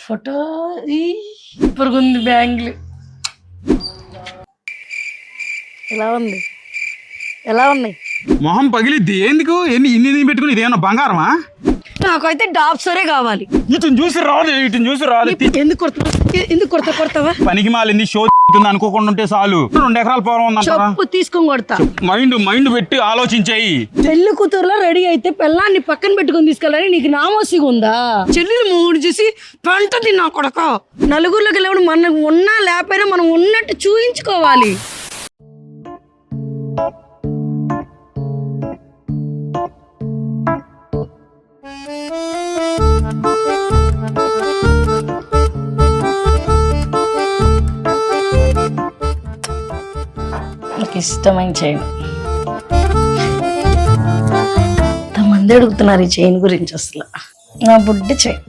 Photo? సూపర్గా ఉంది bangle. ఎలా ఉంది? ఎలా ఉన్నాయి? మొహం పగిలిద్ది. ఎందుకు? ఎన్ని ఇన్ని ఇన్ని పెట్టుకుని ఇదేమన్నా బంగారమా? నాకైతే డాప్సరే కావాలి. ఇటుని చూసి రాదు ఇటుని చూసి రాదు ఎందుకు కొడతావా ఎందుకు కొడతా కొడతావా? పనికి మాలింది షో అనుకోకుండా ఉంటే చాలు. రెండు ఎకరాల పొలం ఉందంటారా? చెప్పు తీసుకొని కొడతా. మైండ్ మైండ్ పెట్టి ఆలోచించాయి. పెళ్ళి కూతురులో రెడీ అయితే పెళ్ళాన్ని పక్కన పెట్టుకొని తీసుకెళ్ళాలని నీకు నామోసిగా ఉందా? చెల్లెలు మూడు చూసి పంటది నా కొడక. నలుగురిలోకి వెళ్ళినప్పుడు మనకు ఉన్నా లేకపోయినా మనం ఉన్నట్టు చూయించుకోవాలి. ఇష్టమైన చైన్. ఎంతమంది అడుగుతున్నారు ఈ చైన్ గురించి అసలు. నా బుడ్డి చైన్.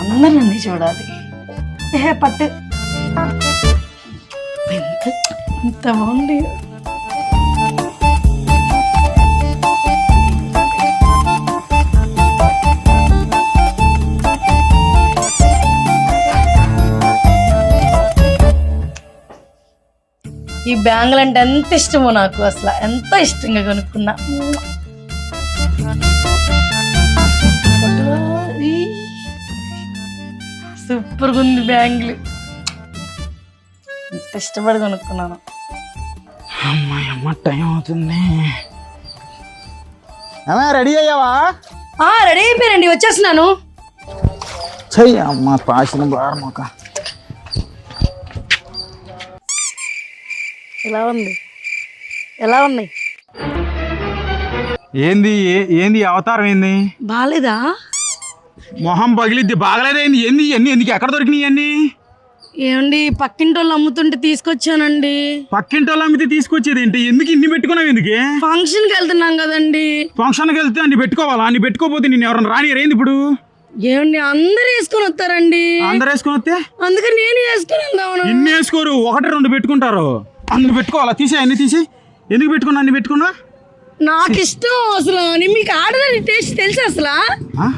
అందరు నన్ను చూడాలి. ఏ పట్టు. ఎంత ఎంత బాగుంది. ఈ బ్యాంగిల్ అంటే ఎంత ఇష్టమో నాకు అసలు ఎంతో ఇష్టంగా కొనుక్కున్నా. సూపర్గా ఉంది బ్యాంగిల్. ఎంత ఇష్టపడి కొనుక్కున్నాను. అమ్మాయి అమ్మ టైం అవుతుంది. అమ్మా రెడీ అయ్యావా? ఆ రెడీ అయిపోయారండి వచ్చేస్తున్నాను. చెయ్యి అమ్మ పాసిన బారమ్మక ఎలా ఉంది? ఎలా ఉన్నాయి ఏంది ఏంది అవతారం ఏంది? బాగాలేదా మొహం పగిలిద్ది బాగలేదేంది ఏంది? ఎన్ని ఎందుకు ఎక్కడ దొరికినాయి అన్ని ఏమండి పక్కింటి వాళ్ళు అమ్ముతుంటే తీసుకొచ్చానండి. పక్కింటి వాళ్ళ అమ్మితే తీసుకొచ్చేది ఏంటి? ఎందుకు ఇన్ని పెట్టుకున్నావు ఎందుకు? ఫంక్షన్కి వెళ్తున్నాం కదండి. ఫంక్షన్కి వెళ్తే అన్ని పెట్టుకోవాలా? అన్ని పెట్టుకోపోతే నేను ఎవరైనా రాని ఏంది ఇప్పుడు? ఏమండి అందరూ వేసుకొని వస్తారండి. అందరు వేసుకొని వస్తే? అందుకని నేను వేసుకొని ఇన్ని వేసుకోరు ఒకటి రెండు పెట్టుకుంటారు. అన్ని పెట్టుకోవాలా? తీసే అన్ని తీసి ఎందుకు పెట్టుకున్నా అన్ని పెట్టుకున్నా నాకు ఇష్టం అసలు. మీకు ఆడదని టేస్ట్ తెలుసు అసలు? ఆ?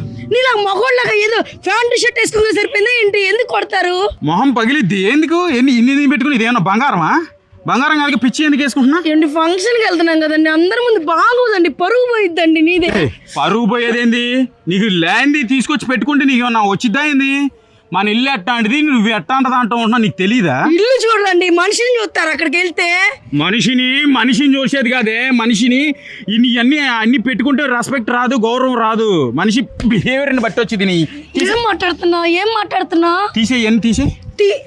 మగోళ్ళగా ఏదో ప్యాంట్ షర్ట్ వేసుకుంటే సరిపోయిందా ఏంటి? ఎందుకు కొడతారు? మొహం పగిలిద్ది. ఎందుకు? ఎన్ని ఇన్ని పెట్టుకుని ఇదేమన్నా బంగారమా? బంగారం కాదు పిచ్చి ఎందుకు వేసుకుంటున్నా ఏంటి ఫంక్షన్కి వెళ్తున్నాం కదండి. అందరి ముందు బాగోదండి. పరుగు పోయిద్దండి నీదే. పరుగు పోయేదేంది? నీకు ల్యాండ్ తీసుకొచ్చి పెట్టుకుంటే నీకు ఏమన్నా వచ్చిద్దా ఏంది? మన ఇల్లు ఎట్టాంటిది నువ్వు ఎట్టాంటది అంటూ ఉంటున్నా నీకు తెలీదా? ఇల్లు చూడండి మనిషిని చూస్తారు అక్కడికి వెళ్తే. మనిషిని మనిషిని చూసేది కాదే మనిషిని ఇన్ని అన్ని అన్ని పెట్టుకుంటే రెస్పెక్ట్ రాదు గౌరవం రాదు. మనిషి బిహేవియర్ని బట్టి వచ్చింది నీ. ఏం మాట్లాడుతున్నా ఏం మాట్లాడుతున్నా తీసే ఎన్ని తీసే?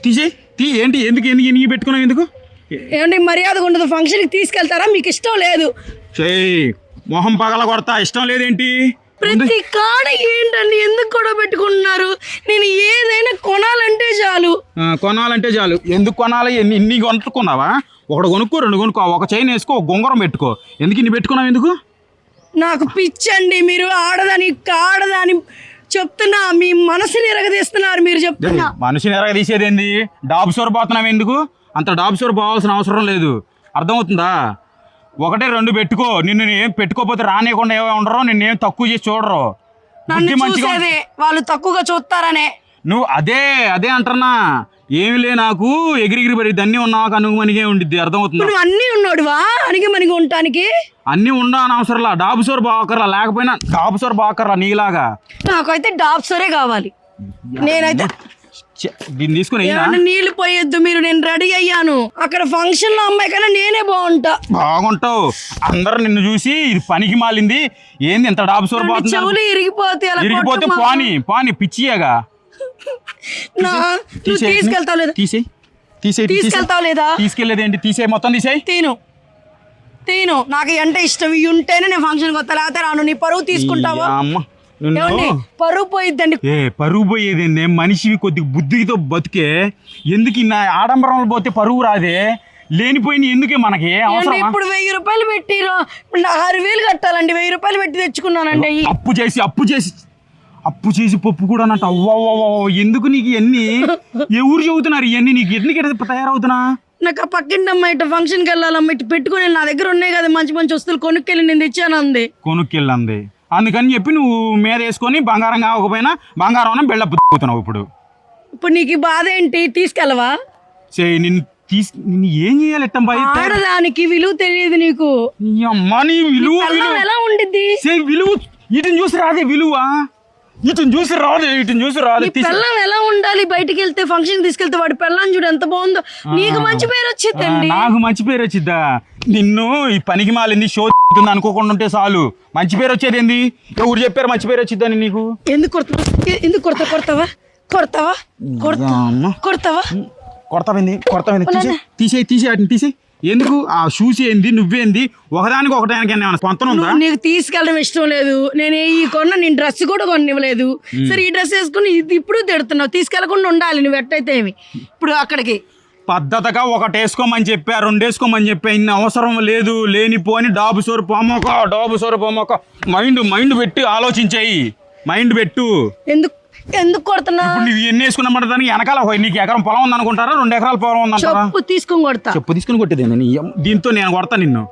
తీసే. తీ ఏంటి ఎందుకు ఎందుకు ఎన్ని పెట్టుకున్నావు ఎందుకు? ఏమండి మర్యాద ఉండదు ఫంక్షన్కి తీసుకెళ్తారా? మీకు ఇష్టం లేదు. చేయి. మొహం పగల కొడతా ఇష్టం లేదేంటి? ప్రతి కాడ ఏంటండి ఎందుకు కూడా పెట్టుకుంటున్నారు? నేను ఏదైనా కొనాలంటే చాలు. కొనాలంటే చాలు. ఎందుకు కొనాలి? ఇన్ని కొనుక్కున్నావా? ఒకటి కొనుక్కో రెండు కొనుక్కో ఒక చైన్ వేసుకో ఒక గొంగరం పెట్టుకో. ఎందుకు ఇన్ని పెట్టుకున్నావు ఎందుకు? నాకు పిచ్చండి మీరు ఆడదని కాడదని చెప్తున్నా మీ మనసుని ఎరగదీస్తున్నారు మీరు చెప్తున్నా. మనిషిని ఎరగ తీసేదేంది డాబు సోర్ పోతున్నావు ఎందుకు? అంత డాబు సోర్ పోవాల్సిన అవసరం లేదు. అర్థమవుతుందా? ఒకటే రెండు పెట్టుకో. నిన్ను ఏం పెట్టుకోకపోతే రానియకుండా ఏమో ఉండరు నిన్నేం తక్కువ చేసి చూడరు. నన్ను బుద్ధి మంచిగా చూసేదే వాళ్ళు తక్కువగా చూస్తారనే. నువ్వు అదే అదే అంటున్నా. ఏమి లే నాకు ఎగిరిగిరి పడి అన్నీ ఉన్నావు కనుగమనిగే ఉండిద్ది అర్థమవుతుందా? నువ్వు అన్నీ ఉన్నాడువా అనిగి మనకి ఉండటానికి? అన్నీ అవసరంలా డాబు సోర్ బాకర్లా లేకపోయినా డాబు సోర్ బాకర్లా నీలాగా. నాకైతే డాప్సరే కావాలి. నేనైతే దీన్ని తీసుకుని నీళ్ళు పోయొద్దు మీరు నేను రెడీ అయ్యాను. అక్కడ ఫంక్షన్లో అమ్మాయి కన్నా నేనే బాగుంటా. బాగుంటావు. అందరు నిన్ను చూసి ఇది పనికి మాలింది. ఏంది ఎంత డాబు సోర్ రెండు పోతుంది చెవులు ఇరిగిపోతే అలా ఇరిగిపోతే. పాని పాని పిచ్చియేగా. తీసుకెళ్తావు లేదా? తీసేయ్ తీసేయ్ తీసుకెళ్తావు లేదా? తీసుకెళ్ళేది ఏంటి? తీసేయ్ మొత్తం తీసేయ్. తీను. తీను. నాకు ఎంత ఇష్టం. ఇవి ఉంటేనే నేను ఫంక్షన్ కొత్త లేకపోతే రాను. నీ పరువు తీసుకుంటావా? అమ్మ. ఏమండి? పరువు పోయిద్దండి. ఏ పరుగు పోయేది ఏంది? మనిషివి కొద్దిగా బుద్ధితో బతికే. ఎందుకు నా ఆడంబరంలో పోతే పరుగు రాదే? లేనిపోయిన ఎందుకే మనకి? ఏమండి, అవసరం ఇప్పుడు వెయ్యి రూపాయలు పెట్టి రా- ఇప్పుడు నా ఆరు వేలు కట్టాలండి. వెయ్యి రూపాయలు పెట్టి తెచ్చుకున్నానండి. అయ్యి అప్పు చేసి అప్పు చేసి అప్పు చేసి పప్పు కూడా అన్నట్టు. అవ్వ ఎందుకు నీకు ఇవన్నీ ఎవరు చెబుతున్నారు ఇవన్నీ నీకు? ఎందుకు ఇట్లా తయారవుతున్నా? నాకు ఆ పక్కింటి అమ్మాయి ఇట్లా ఫంక్షన్కి వెళ్ళాలమ్మ ఇటు పెట్టుకుని నా దగ్గర ఉన్నాయి కదా మంచి మంచి వస్తువులు కొనుక్కెళ్ళి నేను తెచ్చాను అంది కొనుక్కెళ్ళంది. అందుకని చెప్పి నువ్వు మీద వేసుకొని బంగారం కావకపోయినా బంగారం బిళ్ళ పుత్తున్నావు ఇప్పుడు. ఇప్పుడు నీకు ఈ బాధ ఏంటి? తీసుకెళ్ళవా? సే నిన్ను తీసి ఏం చేయాలి ఎట్టం బాయ్ ఆడదానికి విలువ తెలియదు నీకు. అమ్మా నీ విలువ విలువ. ఎలా ఉండిద్ది? సే విలువ ఇటుని చూసి రాదే విలువ. ఇటుని చూసి రాదే ఇటుని చూసి రాదే నీ తీసి- పెళ్ళం ఎలా ఉండాలి? బయటికి వెళ్తే ఫంక్షన్ తీసుకెళ్తే వాడి పెళ్ళం చూడు ఎంత బాగుందో. నీకు మంచి పేరు ఆ, వచ్చిందండి నాకు మంచి పేరు వచ్చిద్దా? నిన్ను ఈ పనికి మాలింది షో అవుతుంది అనుకోకుండా ఉంటే చాలు. మంచి పేరు వచ్చేది ఏంది? ఎవరు చెప్పారు మంచి పేరు వచ్చిద్దని నీకు? ఎందుకు కొడతావా? ఎందుకు కొడతా కొడతావా? కొడతావా. కొడతావా కొడతావింది కొడతావింది తీసే తీసే తీసే వాటిని తీసే ఎందుకు? ఆ షూస్ ఏంది? నువ్వేంది? ఒకదానికి ఒకటానికి ఏమైనా పొంతన ఉందా? నువ్వు నీకు తీసుకెళ్ళడం ఇష్టం లేదు. నేను ఈ కొన్న నేను డ్రెస్ కూడా కొనివ్వలేదు. సరే ఈ డ్రెస్ వేసుకుని ఇది ఇప్పుడు తిడుతున్నావు. తీసుకెళ్ళకుండా ఉండాలి నువ్వు ఎట్టయితే ఏమి? ఇప్పుడు అక్కడికి పద్ధతిగా ఒకటి వేసుకోమని చెప్పా రెండు వేసుకోమని చెప్పా. ఇన్ని అవసరం లేదు లేనిపోని డాబు సోరు పోమోక డాబు సోరు పోమోక. మైండ్ మైండ్ పెట్టి ఆలోచించాయి. మైండ్ పెట్టు. ఎందుకు ఎందుకు కొడుతున్నా? ఇప్పుడు నువ్వు ఎన్ని వేసుకున్నమాట దానికి వెనకాల పోయి నీకు ఎకరం పొలం ఉందనుకుంటారా? రెండు ఎకరాల పొలం ఉందంటారా? చెప్పు తీసుకొని కొడతా. చెప్పు తీసుకుని కొట్టేది దీంతో నేను కొడతా నిన్ను.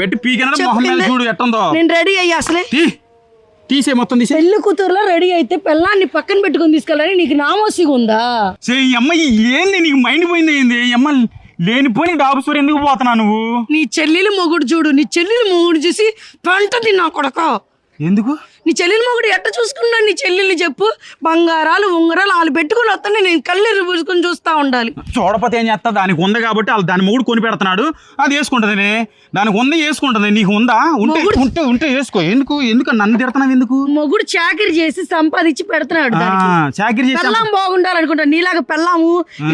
పెట్టి పీకిన మొహం మీద చూడు ఎట్టుందో. నేను రెడీ అయ్యి అసలే. తీసే మొత్తం తీసే. పెళ్ళి కూతురులో రెడీ అయితే పెళ్ళాన్ని పక్కన పెట్టుకొని తీసుకెళ్ళాలని నీకు నామోసిగా ఉందా? సే ఈ అమ్మ ఈ ఏంది? నీకు మైండ్ పోయింది ఏంది? ఈ అమ్మ లేనిపోయి డాబు సోరు ఎందుకు పోతున్నా నువ్వు? నీ చెల్లెలు మొగుడు చూడు. నీ చెల్లెలు మొగుడు చూసి పంటది నా కొడక. ఎందుకు? నీ చెల్లెలు మొగుడు ఎట్ట చూసుకున్నాడు? నీ చెల్లెల్ని చెప్పు. బంగారాలు ఉంగరాలు వాళ్ళు పెట్టుకుని వస్తానే నేను కళ్ళు పూసుకొని చూస్తా ఉండాలి. చూడపోతే ఏం చేస్తా దానికి ఉంది కాబట్టి వాళ్ళు దాని మొగుడు కొని పెడుతున్నాడు అది వేసుకుంటుంది దానికి ఉంది వేసుకుంటుంది. నీకు ఉందా? ఉంటే ఉంటే ఉంటే వేసుకో. ఎందుకు? ఎందుకు? నన్ను తిడుతున్నావు ఎందుకు? మొగుడు చాకరీ చేసి సంపాదించి పెడుతున్నాడు. చాకిరి చేసా పెళ్ళాం బాగుండాలి అనుకుంటా నీలాగా పెళ్ళాము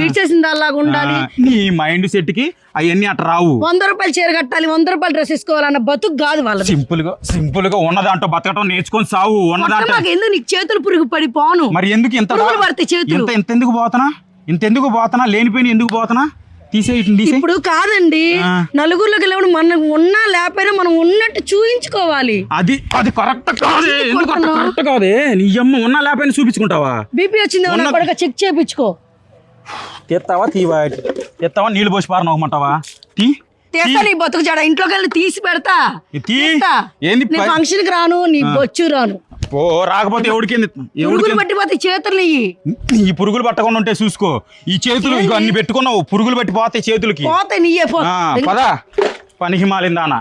ఇచ్చేసిన దానిలాగా ఉండాలి. నీ మైండ్ సెట్కి అవన్నీ అట్ట రావు. వంద రూపాయలు చీర కట్టాలి వంద రూపాయలు డ్రెస్ వేసుకోవాలన్న బతుకు కాదు వాళ్ళది. సింపుల్గా సింపుల్గా ఉన్నదాంట్లో బతకటం నేర్చుకొని సావు మాకు ఎందుకు నీకు చేతులు పురుగు పడి పోను? మరి ఎందుకు ఇంత పురుగులు పడతాయి చేతులు. ఇంత ఇంత ఎందుకు పోతున్నా ఇంత ఎందుకు పోతున్నా లేనిపోయిన ఎందుకు పోతున్నా ఇప్పుడు కాదండి. నలుగురిలోకి వెళ్ళినప్పుడు మనం ఉన్నా లేకపోయినా మనం ఉన్నట్టు చూయించుకోవాలి. అది అది కరెక్ట్ కాదే. ఎందుకు కరెక్ట్ కాదే? నీ అమ్మ ఉన్నా లేకపోయినా చూపించుకుంటావా? బీపీ వచ్చింది కొడుక చెక్ చేయించుకో. తెస్తావా? తీవా? తెస్తావా? నీళ్ళు పోసి పారనవ్వమంటావా తీ. తీస్తా నీ బతుకు జడ. ఇంట్లోకి వెళ్ళి తీసి పెడతా. తీస్తా. ఏంది నీ ఫంక్షన్కి రాను నీ బొచ్చు రాను. ఓ రాకపోతే ఎవడికి ఎవడికి? పురుగులు పట్టిపోతే చేతులు ఈ పురుగులు పట్టకుండా ఉంటే చూసుకో. ఈ చేతులు అన్ని పెట్టుకున్నావు. పురుగులు పట్టి పోతాయి చేతులకి పోతే నీయే పద. పనికి మాలిందానా.